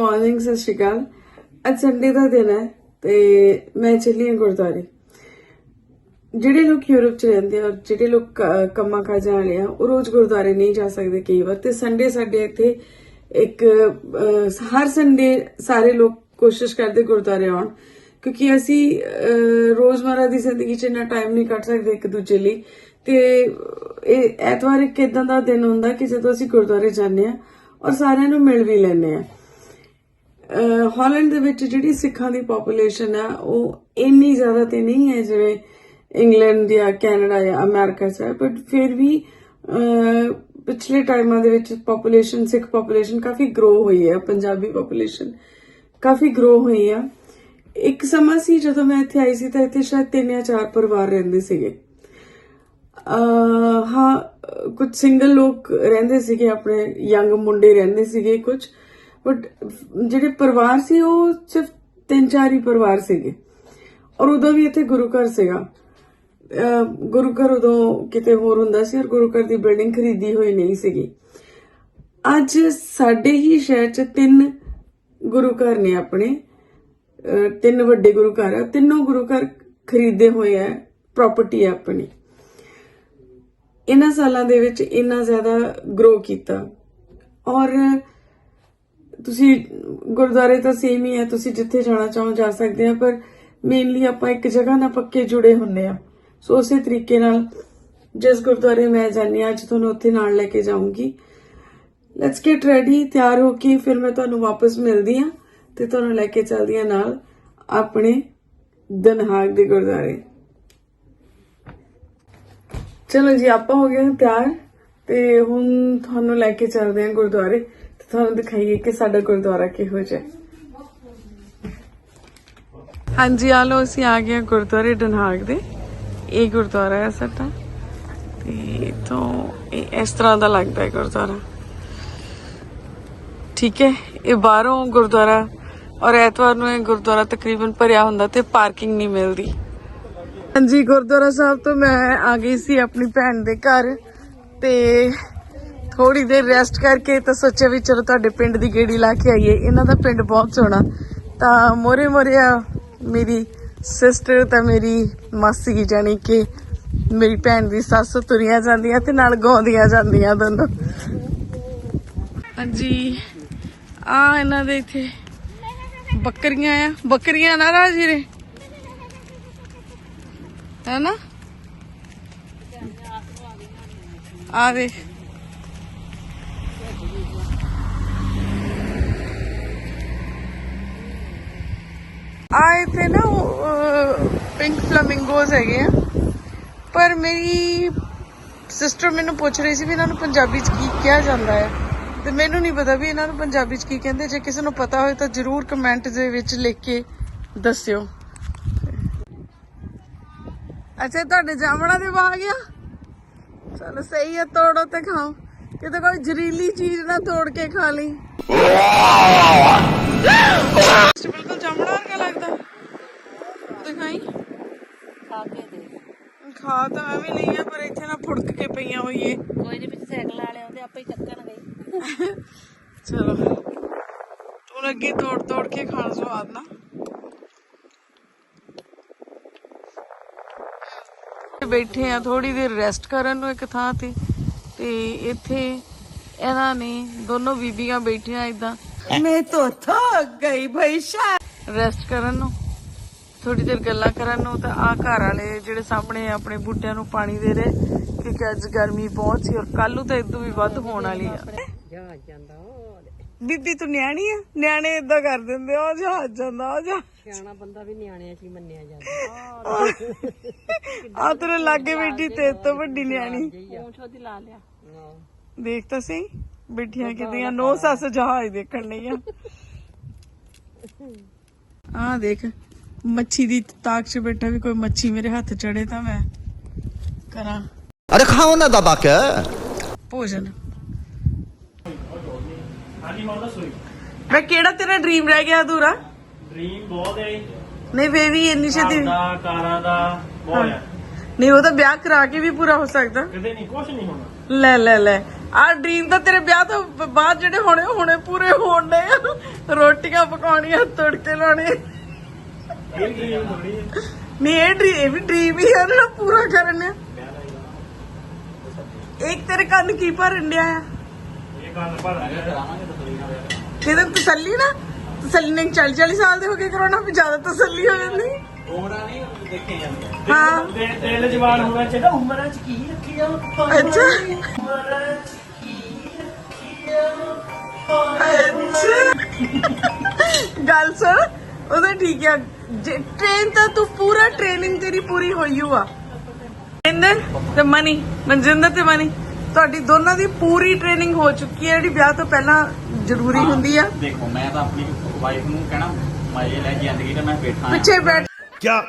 Morning ਸਤਿ ਸ਼੍ਰੀ ਅਕਾਲ। ਅੱਜ Sunday ਦਾ ਦਿਨ ਹੈ ਤੇ ਮੈਂ ਚੱਲੀ ਹਾਂ ਗੁਰਦੁਆਰੇ। ਜਿਹੜੇ ਲੋਕ ਯੂਰਪ ਚ ਰਹਿੰਦੇ ਆ ਔਰ ਜਿਹੜੇ ਲੋਕ ਕੰਮਾਂ ਕਾਜਾਂ ਵਾਲੇ ਆ ਉਹ ਰੋਜ਼ ਗੁਰਦੁਆਰੇ ਨਹੀਂ ਜਾ ਸਕਦੇ ਕਈ ਵਾਰ। ਤੇ ਸੰਡੇ ਸਾਡੇ ਇੱਥੇ ਇੱਕ ਹਰ ਸੰਡੇ ਸਾਰੇ ਲੋਕ ਕੋਸ਼ਿਸ਼ ਕਰਦੇ ਗੁਰਦੁਆਰੇ ਆਉਣ। ਕਿਉਂਕਿ ਅਸੀਂ ਅਹ, ਦੀ ਜ਼ਿੰਦਗੀ 'ਚ ਇੰਨਾ ਟਾਈਮ ਨਹੀਂ ਕੱਢ ਸਕਦੇ ਇੱਕ ਦੂਜੇ ਲਈ। ਤੇ ਇਹ ਐਤਵਾਰ ਇੱਕ ਇਦਾਂ ਦਾ ਦਿਨ ਹੁੰਦਾ ਕਿ ਜਦੋਂ ਅਸੀਂ ਗੁਰਦੁਆਰੇ ਜਾਂਦੇ ਆ ਔਰ ਸਾਰਿਆਂ ਨੂੰ ਮਿਲ ਵੀ ਲੈਂਦੇ ਆ। ਹਾਲੈਂਡ ਦੇ ਵਿੱਚ ਜਿਹੜੀ ਸਿੱਖਾਂ ਦੀ ਪੋਪੂਲੇਸ਼ਨ ਆ, ਉਹ ਇੰਨੀ ਜ਼ਿਆਦਾ ਤੇ ਨਹੀਂ ਹੈ ਜਿਵੇਂ ਇੰਗਲੈਂਡ ਜਾਂ ਕੈਨੇਡਾ ਜਾਂ ਅਮਰੀਕਾ 'ਚ ਹੈ ਬਟ ਫਿਰ ਵੀ ਪਿਛਲੇ ਟਾਈਮਾਂ ਦੇ ਵਿੱਚ ਪੋਪੂਲੇਸ਼ਨ ਸਿੱਖ ਪੋਪੂਲੇਸ਼ਨ ਕਾਫੀ ਗਰੋ ਹੋਈ ਹੈ, ਪੰਜਾਬੀ ਪੋਪੂਲੇਸ਼ਨ ਕਾਫੀ ਗਰੋ ਹੋਈ ਆ। ਇੱਕ ਸਮਾਂ ਸੀ ਜਦੋਂ ਮੈਂ ਇੱਥੇ ਆਈ ਸੀ ਤਾਂ ਇੱਥੇ ਸ਼ਾਇਦ ਤਿੰਨ ਜਾਂ ਚਾਰ ਪਰਿਵਾਰ ਰਹਿੰਦੇ ਸੀਗੇ। ਹਾਂ, ਕੁਝ ਸਿੰਗਲ ਲੋਕ ਰਹਿੰਦੇ ਸੀਗੇ, ਆਪਣੇ ਯੰਗ ਮੁੰਡੇ ਰਹਿੰਦੇ ਸੀਗੇ ਕੁਝ। ਬਟ ਜਿਹੜੇ ਪਰਿਵਾਰ ਸੀ, ਉਹ ਸਿਰਫ ਤਿੰਨ ਚਾਰ ਹੀ ਪਰਿਵਾਰ ਸੀਗੇ। ਔਰ ਉਦੋਂ ਵੀ ਇੱਥੇ ਗੁਰੂ ਘਰ ਸੀਗਾ। ਗੁਰੂ ਘਰ ਉਦੋਂ ਕਿਤੇ ਹੋਰ ਹੁੰਦਾ ਸੀ, ਔਰ ਗੁਰੂ ਘਰ ਦੀ ਬਿਲਡਿੰਗ ਖਰੀਦੀ ਹੋਈ ਨਹੀਂ ਸੀਗੀ। ਅੱਜ ਸਾਡੇ ਹੀ ਸ਼ਹਿਰ 'ਚ ਤਿੰਨ ਗੁਰੂ ਘਰ ਨੇ ਆਪਣੇ। ਤਿੰਨ ਵੱਡੇ ਗੁਰੂ ਘਰ ਆ। ਤਿੰਨੋਂ ਗੁਰੂ ਘਰ ਖਰੀਦੇ ਹੋਏ ਆ ਪ੍ਰਾਪਰਟੀ ਆ ਆਪਣੀ। ਇਹਨਾਂ ਸਾਲਾਂ ਦੇ ਵਿੱਚ ਇੰਨਾ ਜ਼ਿਆਦਾ ਗਰੋ ਕੀਤਾ। ਔਰ ਤੁਸੀਂ ਗੁਰਦੁਆਰੇ ਤਾਂ ਸੇਮ ਹੀ ਹੈ, ਤੁਸੀਂ ਜਿੱਥੇ ਜਾਣਾ ਚਾਹੋ ਜਾ ਸਕਦੇ ਆ, ਪਰ ਮੇਨਲੀ ਆਪਾਂ ਇੱਕ ਜਗ੍ਹਾ ਨਾਲ ਪੱਕੇ ਜੁੜੇ ਹੁੰਨੇ ਆ। ਸੋ ਉਸੇ ਤਰੀਕੇ ਨਾਲ ਜਿਸ ਗੁਰਦੁਆਰੇ ਮੈਂ ਜਾਂਦੀ ਹਾਂ, ਅੱਜ ਤੁਹਾਨੂੰ ਉੱਥੇ ਨਾਲ ਲੈ ਕੇ ਜਾਊਂਗੀ। ਲੈਟਸ ਗੈਟ ਰੈਡੀ ਤਿਆਰ ਹੋ ਕੇ ਫਿਰ ਮੈਂ ਤੁਹਾਨੂੰ ਵਾਪਸ ਮਿਲਦੀ ਆ ਤੇ ਤੁਹਾਨੂੰ ਲੈ ਕੇ ਚੱਲਦੀ ਆ ਨਾਲ ਆਪਣੇ ਦਨਹਾਗ ਦੇ ਗੁਰਦੁਆਰੇ। ਚਲੋ ਜੀ, ਆਪਾਂ ਹੋ ਗਏ ਤਿਆਰ ਤੇ ਹੁਣ ਤੁਹਾਨੂੰ ਲੈ ਕੇ ਚੱਲਦੇ ਹਾਂ ਗੁਰਦੁਆਰੇ। ਤੁਹਾਨੂੰ ਦਿਖਾਈਏ ਕਿ ਸਾਡਾ ਗੁਰਦੁਆਰਾ ਕਿਹੋ ਜਿਹਾ ਹਾਂਜੀ, ਆ ਲੋ ਅਸੀਂ ਆ ਗਏ ਗੁਰਦੁਆਰੇ ਡਨਹਾਗ ਦੇ। ਇਹ ਗੁਰਦੁਆਰਾ ਹੈ ਸਾਡਾ। ਤੇ ਤੋਂ ਇਸ ਤਰ੍ਹਾਂ ਦਾ ਲੱਗਦਾ ਹੈ ਗੁਰਦੁਆਰਾ। ਠੀਕ ਹੈ, ਇਹ ਬਾਹਰੋਂ ਗੁਰਦੁਆਰਾ ਔਰ ਐਤਵਾਰ ਨੂੰ ਇਹ ਗੁਰਦੁਆਰਾ ਤਕਰੀਬਨ ਭਰਿਆ ਹੁੰਦਾ ਤੇ ਪਾਰਕਿੰਗ ਨਹੀਂ ਮਿਲਦੀ। ਹਾਂਜੀ, ਗੁਰਦੁਆਰਾ ਸਾਹਿਬ ਤੋਂ ਮੈਂ ਆ ਗਈ ਸੀ ਆਪਣੀ ਭੈਣ ਦੇ ਘਰ ਤੇ ਥੋੜੀ ਦੇਰ ਰੈਸਟ ਕਰਕੇ ਤਾਂ ਸੋਚਿਆ ਵੀ ਚਲੋ ਤੁਹਾਡੇ ਪਿੰਡ ਦੀ ਗੇੜੀ ਲਾ ਕੇ ਆਈਏ। ਇਹਨਾਂ ਦਾ ਪਿੰਡ ਬਹੁਤ ਸੋਹਣਾ। ਤਾਂ ਮੋਰੇ ਮੋਰੇ ਮੇਰੀ ਸਿਸਟਰ ਤਾਂ ਮੇਰੀ ਮਾਸੀ ਜਾਣੀ ਕਿ ਮੇਰੀ ਭੈਣ ਦੀ ਸੱਸ ਤੁਰੀਆਂ ਜਾਂਦੀਆਂ ਤੇ ਨਾਲ ਗਾਉਂਦੀਆਂ ਜਾਂਦੀਆਂ ਦੋਨੋਂ। ਹਾਂਜੀ, ਆ ਇਹਨਾਂ ਦੇ ਇੱਥੇ ਬੱਕਰੀਆਂ ਆ। ਬੱਕਰੀਆਂ ਨਾ ਰਾਜੀਰੇ ਹੈ ਨਾ ਆ ਦੇਖ। ਆ ਇੱਥੇ ਨਾ ਪਿੰਕ ਫਲੇਮਿੰਗੋਜ਼ ਹੈਗੇ ਆ। ਪਰ ਮੇਰੀ ਸਿਸਟਰ ਮੈਨੂੰ ਪੁੱਛ ਰਹੀ ਸੀ ਵੀ ਇਹਨਾਂ ਨੂੰ ਪੰਜਾਬੀ ਚ ਕੀ ਕਿਹਾ ਜਾਂਦਾ ਹੈ। ਤੇ ਮੈਨੂੰ ਨਹੀਂ ਪਤਾ ਵੀ ਇਹਨਾਂ ਨੂੰ ਪੰਜਾਬੀ ਚ ਕੀ ਕਹਿੰਦੇ। ਜੇ ਕਿਸੇ ਨੂੰ ਪਤਾ ਹੋਵੇ ਤਾਂ ਜਰੂਰ ਕਮੈਂਟ ਦੇ ਵਿੱਚ ਲਿਖ ਕੇ ਦੱਸਿਓ। ਅੱਛਾ, ਤੁਹਾਡੇ ਜਾਮਣਾ ਦੇ ਬਾਗ ਗਿਆ ਚਲੋ ਸਹੀ ਹੈ ਤੋੜੋ ਤੇ ਖਾਓ। ਕਿਤੇ ਕੋਈ ਜ਼ਰੀਲੀ ਚੀਜ਼ ਨਾ ਤੋੜ ਕੇ ਖਾ ਲਈ। ਬਿਲਕੁਲ ਜਾਮਣਾ ਵਰਗਾ ਲੱਗਦਾ। ਦਿਖਾਈ। ਖਾ ਕੇ ਦੇ ਖਾ ਤਾਂ ਮੈਂ ਵੀ ਲਈ ਆ ਪਰ ਇੱਥੇ ਨਾ ਫੁੜਕ ਕੇ ਪਈਆਂ ਹੋਈਏ ਕੋਈ ਨਹੀਂ ਵਿੱਚ ਸਾਈਕਲ ਵਾਲੇ ਆਉਂਦੇ ਆਪੇ ਹੀ ਚੱਕਣਗੇ ਚਲੋ। ਹੁਣ ਅੱਗੇ ਤੋੜ ਤੋੜ ਕੇ ਖਾਣ ਸਵਾਦ ਨਾ। ਬੈਠੇ ਆ ਥੋੜੀ ਦੇਰ ਰੈਸਟ ਕਰਨ ਨੂੰ ਇੱਕ ਥਾਂ ਤੇ। ਤੇ ਇੱਥੇ ਇਹਨਾਂ ਨੇ ਦੋਨੋਂ ਬੀਬੀਆਂ ਬੈਠੀਆਂ ਇਦਾਂ ਮੈਂ ਤਾਂ ਥੱਕ ਗਈ ਭਾਈ ਸ਼ਾ ਰੈਸਟ ਕਰਨ ਨੂੰ ਥੋੜੀ ਦੇਰ ਗੱਲਾਂ ਕਰਨ ਨੂੰ ਤਾਂ ਆ ਘਰ ਵਾਲੇ ਜਿਹੜੇ ਸਾਹਮਣੇ ਆਪਣੇ ਬੂਟਿਆਂ ਨੂੰ ਪਾਣੀ ਦੇ ਰਹੇ ਕਿਉਂਕਿ ਅੱਜ ਗਰਮੀ ਬਹੁਤ ਸੀ ਔਰ ਕੱਲ ਨੂੰ ਤਾਂ ਇਦੋਂ ਵੀ ਵੱਧ ਹੋਣ ਵਾਲੀ ਆ। ਜਾ ਜਾਂਦਾ ਉਹ ਬੀਬੀ ਤੂੰ ਨਿਆਣੀ ਆ? ਨਿਆਣੇ ਇਦਾਂ ਕਰ ਦਿੰਦੇ ਆ ਜਹਾਜ਼ ਜਾਂਦਾ ਆ ਜਾ ਸਿਆਣਾ ਬੰਦਾ ਵੀ ਨਿਆਣਿਆਂ 'ਚ ਹੀ ਮੰਨਿਆ ਜਾਂਦਾ। ਆ ਤੇਰੇ ਲਾਗੇ ਬੈਠੀ ਤੇ ਤੋਂ ਵੱਡੀ ਨਿਆਣੀ। ਪੂੰਛ ਉਹਦੀ ਲਾ ਲਿਆ। ਦੇਖ ਤਾਂ ਸਹੀ। ਬਿਠੀਆਂ ਕਿਦੀਆਂ ਨੋ ਸੱਸ ਜਹਾਜ਼ ਦੇਖਣ ਲਈ ਆ। ਆ ਦੇਖ ਮੱਛੀ ਦੀ ਤਾਕ 'ਚ ਬੈਠਾ ਵੀ ਕੋਈ ਮੱਛੀ ਮੇਰੇ ਹੱਥ ਚੜੇ ਤਾਂ ਮੈਂ ਕਰਾਂ। ਅਰੇ ਖਾਓ ਨਾ ਦਬਾ ਕੇ। ਭੋਜਨ। ਮੈਂ ਕਿਹੜਾ ਤੇਰਾ ਡ੍ਰੀਮ ਰਹਿ ਗਿਆ ਅਧੂਰਾ? ਡ੍ਰੀਮ ਬਹੁਤ ਹੈ ਨਹੀਂ ਵੇ ਵੀ ਇੰਨੀ ਛੇਤੀ ਦਾ ਨਹੀਂ ਉਹ ਤਾਂ ਵਿਆਹ ਕਰਾ ਕੇ ਵੀ ਪੂਰਾ ਹੋ ਸਕਦਾ। ਲੈ ਲੈ ਲੈ। ਆ ਡ੍ਰੀਮ ਤਾਂ ਤੇਰੇ ਵਿਆਹ ਤੋਂ ਬਾਅਦ ਜਿਹੜੇ ਹੋਣੇ ਉਹ ਪੂਰੇ ਹੋਣ ਦੇ ਰੋਟੀਆਂ ਪਕਾਉਣੀਆਂ, ਤੜਕੇ ਲਾਉਣੇ ਇਹ ਡ੍ਰੀਮ ਥੋੜੀ ਹੈ ਨਹੀਂ, ਇਹ ਡ੍ਰੀਮ ਇਹ ਵੀ ਡ੍ਰੀਮ ਹੀ ਹੈ ਨਾ ਪੂਰਾ ਕਰਨ ਇੱਕ ਤੇਰੇ ਕੰਨ ਕੀ ਭਰਨ ਡਿਆ ਆ? ਇਹ ਗੱਲ ਪਰ ਕਿਤੇ ਤਸੱਲੀ ਨਾ? ਤਸੱਲੀ ਨੇ 40 40 ਸਾਲ ਦੇ ਹੋ ਗਏ ਕਰੋਨਾ, ਵੀ ਜ਼ਿਆਦਾ ਤਸੱਲੀ ਹੋ ਜਾਂਦੀ। ਹਾਂ। ਦਿਲ ਦਿਲ ਜਵਾਨ ਹੋਣਾ ਚਾਹੀਦਾ ਉਮਰਾਂ ਚ ਕੀ ਰੱਖਿਆ? ਅੱਛਾ। ਉਮਰਾਂ ਚ ਅੱਛਾ। ਗੱਲ ਸੁਣ ਉਹ ਤਾਂ ਠੀਕ ਆ। ਟ੍ਰੇਨ ਤਾਂ ਤੂੰ ਪੂਰਾ ਟ੍ਰੇਨਿੰਗ ਤੇਰੀ ਪੂਰੀ ਹੋਈ ਹੋਆ ਮਨਿੰਦਰ ਤੇ ਮਨੀ ਮਨਜਿੰਦਰ ਤੇ ਮਨੀ ਤੁਹਾਡੀ ਦੋਨਾਂ ਦੀ ਪੂਰੀ ਟ੍ਰੇਨਿੰਗ ਹੋ ਚੁੱਕੀ ਹੈ ਜਿਹੜੀ ਵਿਆਹ ਤੋਂ ਪਹਿਲਾਂ ਜ਼ਰੂਰੀ ਹੁੰਦੀ ਆ। ਦੇਖੋ ਮੈਂ ਤਾਂ ਆਪਣੀ ਵਾਈਫ ਨੂੰ ਕਹਿਣਾ ਮਜ਼ੇ ਲੈ ਜ਼ਿੰਦਗੀ ਤੇ ਮੈਂ ਬੈਠਾ ਹਾਂ ਪਿੱਛੇ ਬੈਠ क्या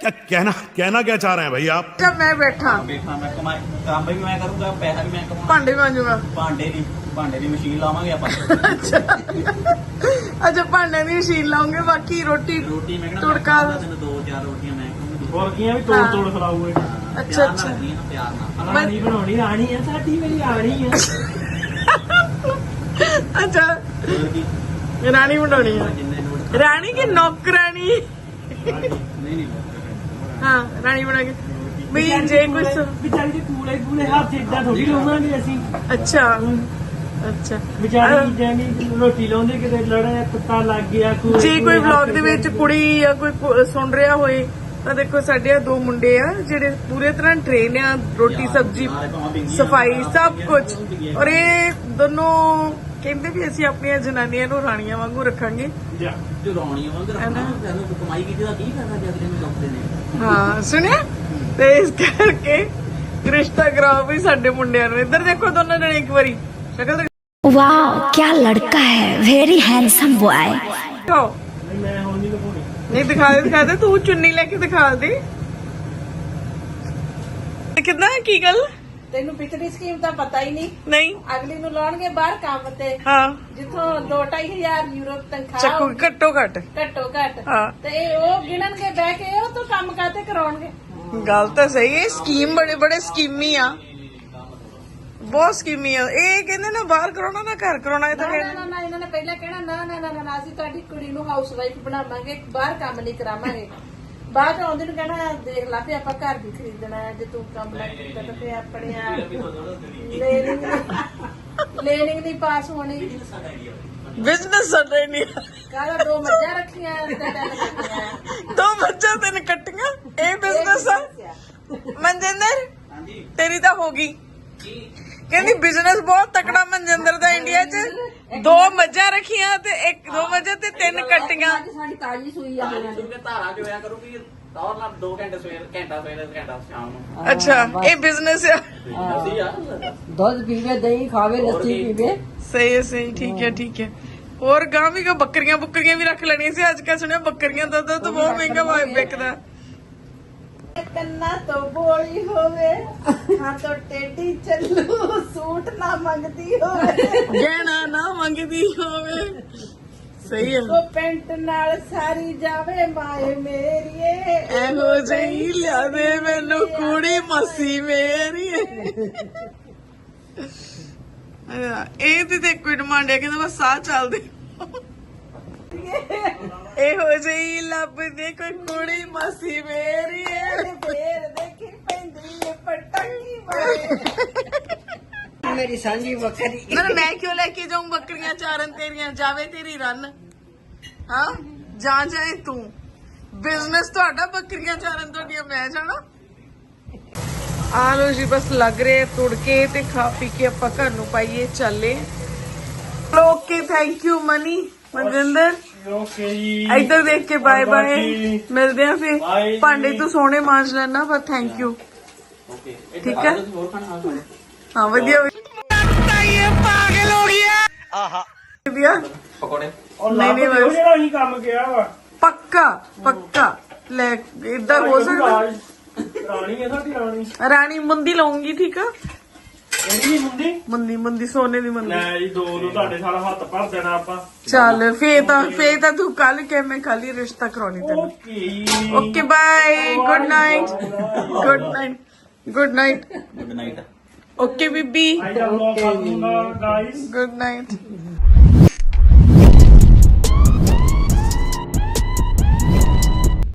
क्या कहना कहना क्या चाह रहे हैं भाई आप ਜਾ ਮੈਂ ਬੈਠਾ ਬੈਠਾ ਮੈਂ ਕਮਾਈ ਕੰਮ ਵੀ ਮੈਂ ਕਰੂੰਗਾ ਪੈਸਾ ਵੀ ਮੈਂ ਕਮਾਉਂਗਾ ਭਾਂਡੇ ਮਾਂਜੂਗਾ ਭਾਂਡੇ ਦੀ ਭਾਂਡੇ ਦੀ ਮਸ਼ੀਨ ਲਾਵਾਂਗੇ ਆਪਾਂ ਅੱਛਾ ਭਾਂਡੇ ਦੀ ਮਸ਼ੀਨ ਲਾਉਂਗੇ ਬਾਕੀ ਰੋਟੀ ਰੋਟੀ ਮੈਂ ਤੁੜਕਾ ਕਹਿੰਦਾ ਤੈਨੂੰ ਦੋ ਚਾਰ ਰੋਟੀਆਂ ਮੈਂ ਕਹੂੰਗਾ ਮੁਰਗੀਆਂ ਵੀ ਤੋੜ ਹਾਂ। ਤੋੜ ਖਿਲਾਊਗੇ ਅੱਛਾ ਅੱਛਾ ਪਿਆਰ ਨਾਲ ਰਾਣੀ ਬਣਾਉਣੀ ਰਾਣੀ ਆ ਸਾਡੀ ਮੇਰੀ ਰਾਣੀ ਆ ਅੱਛਾ ਹੋਰ ਕੀ ਰਾਣੀ ਬਣਾਉਣੀ ਆ ਜਿੰਨੇ ਨੋਟ ਰਾਣੀ ਕਿ ਨੌਕਰਾਣੀ ਨਹੀਂ ਨਹੀਂ ਹਾਂ ਰਾਣੀ ਬਣਾ ਕੇ। ਵੀ ਜੇ ਕੁਛ ਵਿਚਾਰੀ ਦੇ ਕੂਲੇ ਕੂਲੇ ਹੱਥ ਏਦਾਂ ਥੋੜੀ ਲਾਵਾਂਗੇ ਅਸੀਂ। ਅੱਛਾ। ਅੱਛਾ। ਵਿਚਾਰੀ ਜਾਨੀ ਰੋਟੀ ਲਾਉਂਦੇ ਕਿਤੇ ਲੜਾ ਕੁੱਤਾ ਲੱਗ ਗਿਆ ਕੋਈ ਜੇ ਕੋਈ ਵਲੌਗ ਦੇ ਵਿੱਚ ਕੁੜੀ ਜਾਂ ਕੋਈ ਕੁ- ਸੁਣ ਰਿਹਾ ਹੋਏ ਤਾਂ ਦੇਖੋ ਸਾਡੇ ਦੋ ਮੁੰਡੇ ਆ ਜਿਹੜੇ ਪੂਰੇ ਤਰ੍ਹਾਂ ਟ੍ਰੇਨ ਆ ਰੋਟੀ ਸਬਜੀ ਸਫ਼ਾਈ ਸਭ ਕੁਝ ਔਰ ਇਹ ਦੋਨੋਂ ਕਹਿੰਦੇ ਵੀ ਅਸੀਂ ਆਪਣੀਆਂ ਜਨਾਨੀਆਂ ਨੂੰ ਰਾਣੀਆਂ ਵਾਂਗੂ ਰੱਖਾਂਗੇ। ਜੋ ਤੇ ਇਸ ਕਰਕੇ ਰਿਸ਼ਤਾ ਕਰਾਓ ਵੀ ਸਾਡੇ ਮੁੰਡਿਆਂ ਨੂੰ। ਇੱਧਰ ਦੇਖੋ ਦੋਨੋਂ ਜਣੇ ਇੱਕ ਵਾਰੀ। ਸ਼ਕਲ ਵਾਹ ਕੀ ਲੜਕਾ ਹੈ। ਵੈਰੀ ਹੈਂਡਸਮ ਬॉय ਮੈਂ ਹੁਣ ਨਹੀਂ ਨਹੀਂ ਦਿਖਾ ਦੇ ਦਿਖਾ ਦੇ। ਤੂੰ ਚੁੰਨੀ ਲੈ ਕੇ ਦਿਖਾ ਦੇ। ਕਿਦਾਂ ਕੀ ਗੱਲ? ਤੈਨੂੰ ਪਿਛਲੀ ਸਕੀਮ ਤਾਂ ਪਤਾ ਹੀ ਨਹੀਂ। ਨਹੀਂ। ਅਗਲੀ ਨੂੰ ਲਾਉਣਗੇ ਬਾਹਰ ਕੰਮ ਤੇ। ਹਾਂ। ਜਿੱਥੋਂ 2-2500 ਯੂਰੋ ਤਨਖਾਹ ਚੱਕੂ ਹੋਊਗੀ, ਘੱਟੋ ਘੱਟ। ਘੱਟੋ ਘੱਟ। ਹਾਂ। ਤੇ ਉਹ ਗਿਣਨਗੇ ਬਹਿ ਕੇ ਉਹ ਤੋਂ ਕੰਮ ਕਾਤੇ ਕਰਾਉਣਗੇ? ਗੱਲ ਤਾਂ ਸਹੀ ਹੈ ਸਕੀਮ ਬੜੇ ਬੜੇ ਸਕੀਮੀ ਆ। ਬਹੁਤ ਸਕੀਮੀ ਆ। ਇਹ ਕਹਿੰਦੇ ਨਾ ਬਾਹਰ ਕਰਾਉਣਾ ਨਾ ਘਰ ਕਰਾਉਣਾ ਇਹ ਤਾਂ ਨਾ ਨਾ ਕਹਿੰਦੇ। ਨਾ ਨਾ ਇਹਨਾਂ ਨੇ ਪਹਿਲਾਂ ਕਹਿਣਾ ਨਾ ਨਾ ਨਾ ਨਾ, ਨਾ ਅਸੀਂ ਤੁਹਾਡੀ ਕੁੜੀ ਨੂੰ ਹਾਊਸ ਵਾਈਫ ਬਣਾਵਾਂਗੇ ਬਾਹਰ ਕੰਮ ਨਹੀਂ ਕਰਾਵਾਂਗੇ। ਬਾਅਦ ਆਉਂਦੇ ਨੂੰ ਕਹਿਣਾ ਦੇਖ ਲਾ ਫੇ ਆਪਾਂ ਘਰ ਵੀ ਖਰੀਦਣਾ ਹੈ ਜੇ ਤੂੰ ਕੰਮ ਨਾ ਕੀਤਾ ਤਾਂ ਫੇ ਆਪਣੇ ਆ ਲੈਨਿੰਗ ਲੈਨਿੰਗ ਨਹੀਂ ਪਾਸ ਹੋਣੀ। ਬਿਜ਼ਨਸ ਸਾਡਾ ਹੀ ਨਹੀਂ। ਕਾਹਦਾ ਦੋ ਮੱਝਾਂ ਰੱਖੀਆਂ ਤੇ ਤਿੰਨ ਕੱਟੀਆਂ ਦੋ ਬੱਚਾ ਤੈਨੂੰ ਕੱਟੀਆਂ। ਇਹ ਬਿਜ਼ਨਸ ਆ। ਮਨਜਿੰਦਰ ਤੇਰੀ ਤਾਂ ਹੋ ਗਈ। ਕਹਿੰਦੀ ਬਿਜ਼ਨਸ ਬਹੁਤ ਤਕੜਾ ਮਨਜਿੰਦਰ ਦਾ ਇੰਡੀਆ 'ਚ। ਦੋ ਮੱਝਾਂ ਰੱਖੀਆਂ ਤੇ ਇੱਕ ਦੋ ਮੱਝਾਂ ਤੇ ਤਿੰਨ ਕੱਟੀਆਂ। ਅੱਜ ਸਾਡੀ ਤਾਜੀ ਸੂਈ ਆ ਹੋਣਾ ਕਿਉਂਕਿ ਧਾਰਾ ਜੋ ਹੋਇਆ ਕਰੂਗੀ ਦੌਰ ਨਾਲ 2 ਘੰਟੇ ਸਵੇਰ ਘੰਟਾ ਸਵੇਰੇ ਘੰਟਾ ਸ਼ਾਮ ਨੂੰ। ਅੱਛਾ ਇਹ ਬਿਜ਼ਨਸ ਆ। ਅਸੀਂ ਆ। ਦੁੱਧ ਪੀਵੇ ਦਹੀਂ ਖਾਵੇ ਲੱਸੀ ਪੀਵੇ। ਸਹੀ ਹੈ ਸਹੀ ਠੀਕ ਹੈ ਠੀਕ ਹੈ। ਹੋਰ ਗਾਂ ਵੀ ਕੋ ਬੱਕਰੀਆਂ ਬੁੱਕਰੀਆਂ ਵੀ ਰੱਖ ਲੈਣੀਆਂ ਸੀ ਅੱਜ ਕੱਲ ਸੁਣਿਆ ਬੱਕਰੀਆਂ ਦਾ ਦੁੱਧ ਬਹੁਤ ਮਹਿੰਗਾ ਵਿਕਦਾ। ਕੰਨਾ ਤੋਂ ਬੋਲੀ ਹੋਵੇ ਹਾਂ ਤੋਂ ਟੇਢੀ ਚੱਲੂ ਸੂਟ ਨਾ ਮੰਗਦੀ ਹੋਵੇ। ਗਹਿਣਾ ਨਾ ਮੰਗਦੀ ਹੋਵੇ। ਸਹੀ ਹੈ ਉਹ ਪੈਂਟ ਨਾਲ ਸਾਰੀ ਜਾਵੇ ਮਾਏ ਮੇਰੀਏ। ਇਹੋ ਜਿਹੀ ਲਿਆ ਦੇ ਮੈਨੂੰ ਕੁੜੀ ਮਸੀ ਮੇਰੀ ਅਹ ਇਹ ਤੇ ਤੇ ਕੋਈ ਡਿਮਾਂਡ ਹੈ ਕਹਿੰਦਾ ਬਸ ਸਾਹ ਚੱਲਦੇ। ਇਹੋ ਜਿਹੀ ਲੱਭਦੇ ਕੋਈ ਕੁੜੀ ਮਸੀ ਮੇਰੀ ਫੇਰ ਦੇਖੀ ਪੈਂਦੀ ਏ ਪਟਾਕੀ ਮਾਰੇ। ਮੇਰੀ ਸਾਂਝੀ ਬੱਕਰੀ। ਨਾ ਨਾ, ਮੈਂ ਕਿਉਂ ਲੈ ਕੇ ਜਾਉਂ ਬੱਕਰੀਆਂ ਚਾਰਨ ਤੇਰੀਆਂ? ਜਾਵੇ ਤੇਰੀ ਰਨ ਹਾਂ? ਜਾਂ ਜਾਏ ਤੂੰ। ਬਿਜ਼ਨਸ ਤੁਹਾਡਾ ਬੱਕਰੀਆਂ ਚਾਰਨ ਤੁਹਾਡੀਆਂ ਮੈਂ ਜਾਣਾ। ਆ ਲੋ ਜੀ ਬਸ ਲੱਗ ਰਹੇ ਤੁੜ ਕੇ ਤੇ ਖਾ ਪੀ ਕੇ ਆਪਾਂ ਘਰ ਨੂੰ ਪਾਈਏ ਚੱਲੇ। Okay thank you Mani Manjinder okay ji. ਇੱਧਰ ਦੇਖ ਕੇ ਬਾਏ ਬਾਏ। ਮਿਲਦੇ ਆ ਫੇ Bye ਜੀ। ਭਾਂਡੇ ਤੂੰ ਸੋਹਣੇ ਮਾਂਜ ਲੈਣਾ ਪਰ ਥੈਂਕ ਯੂ ਓਕੇ। ਠੀਕ ਹੈ। ਹੋਰ ਖਾਣਾ? ਖਾਣਾ। ਹਾਂ ਵਧੀਆ। ਪਾਗਲ ਹੋ ਗਿਆ ਆਹਾ। ਵਧੀਆ? ਪਕੌੜੇ। ਉਹ ਨਹੀਂ, ਨਹੀਂ, ਦਿਓ ਬਸ। ਜਿਹੜਾ ਅਸੀਂ ਕੰਮ ਗਿਆ ਵਾ। ਪੱਕਾ ਪੱਕਾ। ਲੈ ਇਦਾਂ ਹੋ ਸਕਦਾ? ਰਾਣੀ ਹੈ ਸਾਡੀ ਰਾਣੀ। ਰਾਣੀ ਮੁੰਦੀ ਲਾਉਂਗੀ ਠੀਕ ਆ? ਇਹਦੀ ਨਹੀਂ ਹੁੰਦੀ ਮੰਦੀ ਮੰਦੀ ਸੋਨੇ ਦੀ ਮੰਦੀ। ਲੈ ਜੀ ਦੋ ਦੋ ਤੁਹਾਡੇ ਸਾਰਾ ਹੱਥ ਭਰ ਦੇਣਾ ਆਪਾਂ। ਚੱਲ ਫੇ ਤਾਂ ਫੇ ਤਾਂ ਤੂੰ ਕੱਲ ਕੇ ਮੈਂ ਖਾਲੀ ਰਿਸ਼ਤਾ ਕਰਾਉਣੀ ਤੈਨੂੰ। Okay okay bye good night good night good night good night okay Bibi. I love guys good night